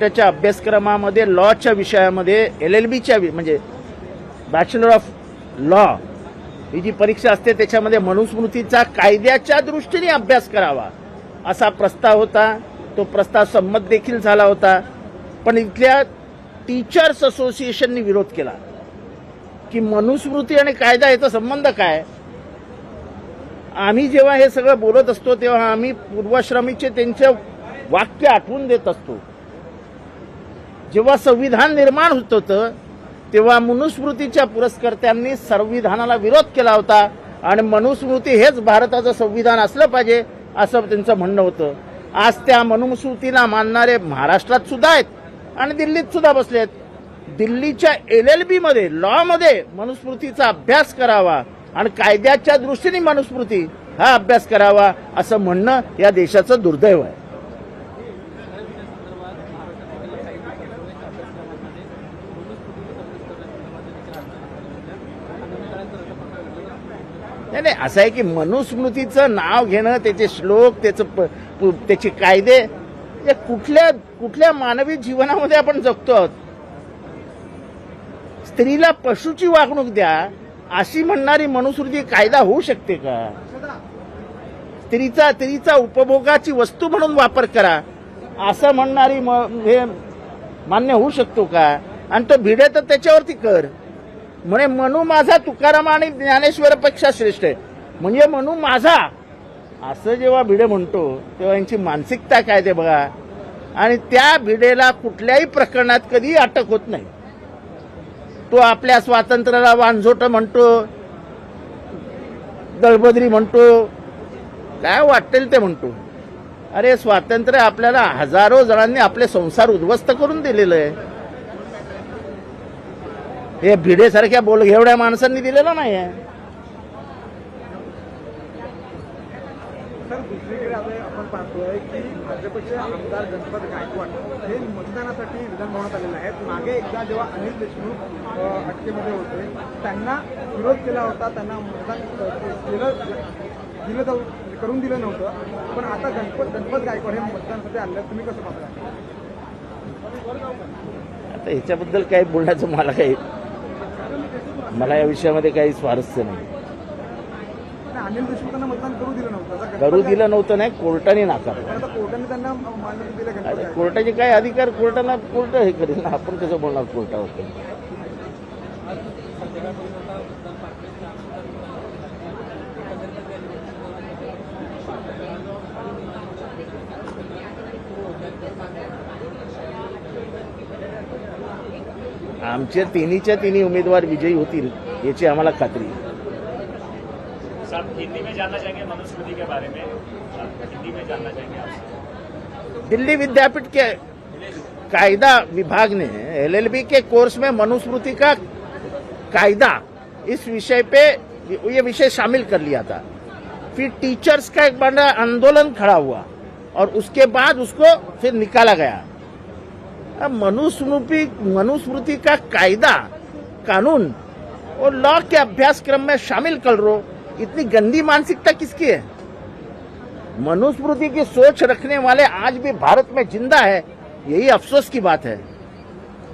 कोर्टाच्या अभ्यासक्रमामध्ये लॉच्या विषयामध्ये एल एल बीच्या म्हणजे बॅचलर ऑफ लॉ ही जी परीक्षा असते त्याच्यामध्ये मनुस्मृतीचा कायद्याच्या दृष्टीने अभ्यास करावा असा प्रस्ताव होता. तो प्रस्ताव संमत देखील झाला होता. पण इथल्या टीचर्स असोसिएशननी विरोध केला की मनुस्मृती आणि कायदा याचा संबंध काय? आम्ही जेव्हा हे सगळं बोलत असतो तेव्हा आम्ही पूर्वाश्रमीचे त्यांचे वाक्य आठवून देत असतो. जेव्हा संविधान निर्माण होत होतं तेव्हा मनुस्मृतीच्या पुरस्कर्त्यांनी संविधानाला विरोध केला होता. आणि मनुस्मृती हेच भारताचं संविधान असलं पाहिजे असं त्यांचं म्हणणं होतं. आज त्या मनुस्मृतीला मानणारे महाराष्ट्रात सुद्धा आहेत आणि दिल्लीत सुद्धा आहेत. दिल्लीच्या एल एल बीमध्ये लॉमध्ये मनुस्मृतीचा अभ्यास करावा आणि कायद्याच्या दृष्टीने मनुस्मृती हा अभ्यास करावा असं म्हणणं या देशाचं दुर्दैव आहे. नाही नाही असं आहे की मनुस्मृतीचं नाव घेणं त्याचे श्लोक त्याचं प- त्याचे कायदे हे कुठल्या कुठल्या मानवी जीवनामध्ये आपण जगतो आहोत? स्त्रीला पशुची वागणूक द्या अशी म्हणणारी मनुस्मृती कायदा होऊ शकते का? स्त्रीचा स्त्रीचा उपभोगाची वस्तू म्हणून वापर करा असं म्हणणारी हे मान्य होऊ शकतो का? आणि तो भिडे तर त्याच्यावरती कर. म्हणे मनू माझा तुकाराम आणि ज्ञानेश्वरपेक्षा श्रेष्ठ आहे. म्हणजे मनू माझा. असं जेव्हा भिडे म्हणतो तेव्हा यांची मानसिकता काय ते बघा. आणि त्या भिडेला कुठल्याही प्रकरणात कधी अटक होत नाही. तो आपल्या स्वातंत्र्याला वांझोट म्हणतो दळबद्री म्हणतो काय वाटेल ते म्हणतो. अरे स्वातंत्र्य आपल्याला हजारो जणांनी आपले संसार उद्ध्वस्त करून दिलेलं आहे. हे भिडेसारख्या बोल एवढ्या माणसांनी दिलेलं नाही आहे सर दुसरीकडे आता आपण पाहतोय की भाजपचे आमदार गणपत गायकवाड हे मतदानासाठी विधानभवनात आलेले आहेत. मागे एकदा जेव्हा अनिल देशमुख अटकेमध्ये होते त्यांना विरोध केला होता. त्यांना मतदान अ, केलं दिलं जाऊ करून दिलं नव्हतं. पण आता गणपत गणपत गायकवाड हे मतदानासाठी आले आहेत. तुम्ही कसं पाहताय आता ह्याच्याबद्दल काही बोलण्याचं मला काही मला या विषयामध्ये काही स्वारस्य नाही. करू दिलं नव्हतं. नाही कोर्टाने नाकारलं. कोर्टाचे काय अधिकार? कोर्टाला कोर्ट हे करेल ना. आपण कसं बोलणार? कोर्टावर आमचे तिन्हीच्या तिन्ही उमेदवार विजयी होतील याची आम्हाला खात्री आहे. साहब हिंदी में जानना चाहेंगे मनुस्मृति के बारे में? आप हिंदी में जानना चाहेंगे आपसे दिल्ली विद्यापीठ के कायदा विभाग ने एलएलबी के कोर्स में मनुस्मृति का कायदा इस विषय पे ये विषय शामिल कर लिया था। फिर टीचर्स का एक बड़ा आंदोलन खड़ा हुआ और उसके बाद उसको फिर निकाला गया। मनुस्मृति मनुस्मृति का कायदा, कानून और लॉ के अभ्यासक्रम में शामिल कर रो इतनी गंदी मानसिकता किसकी है? मनुस्मृति की सोच रखने वाले आज भी भारत में ज़िंदा है, यही अफसोस की बात है।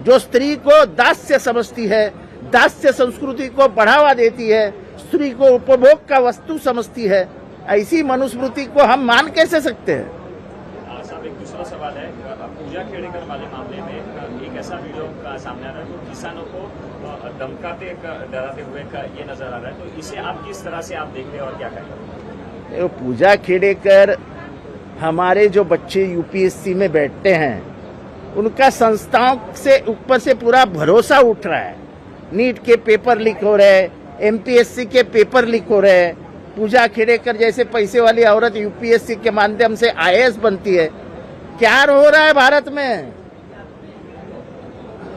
जो स्त्री को दास्य समझती है, दास्य संस्कृति को बढ़ावा देती है, स्त्री को उपभोग का वस्तु समझती है, ऐसी मनुस्मृति को हम मान कैसे सकते हैं आ, साहब एक दूसरा सवाल है अ, पूजा खेड़ेकर वाले मामले में एक ऐसा वीडियो का सामने आ रहा है जो किसानों को धमकाते डराते हुए का ये नज़र आ रहा है। तो इसे आप किस तरह से आप देखते हैं और क्या कहेंगे? ये पूजा खेड़ेकर हमारे जो बच्चे यूपीएससी में बैठते हैं, उनका संस्थाओं से ऊपर से पूरा भरोसा उठ रहा है। नीट के पेपर लीक हो रहे हैं, एमपीएससी के पेपर लीक हो रहे हैं। पूजा खेड़ेकर जैसे पैसे वाली औरत यूपीएससी के माध्यम से आईएएस बनती है क्या हो रहा है भारत में।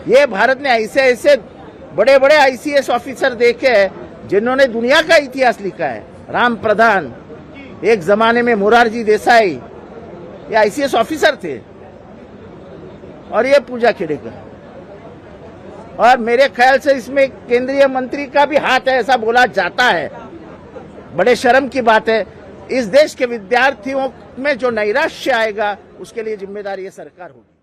ये भारत ने ऐसे ऐसे बड़े बड़े आईसीएस ऑफिसर देखे जिन्होंने दुनिया का इतिहास लिखा है। राम प्रधान, एक जमाने में मुरारजी देसाई, ये आईसीएस ऑफिसर थे। और ये पूजा खेड़ेकर। और मेरे ख्याल से इसमें केंद्रीय मंत्री का भी हाथ है, ऐसा बोला जाता है। बड़े शर्म की बात है। इस देश के विद्यार्थियों में जो नैराश्य आएगा उसके लिए जिम्मेदार ये सरकार होगी।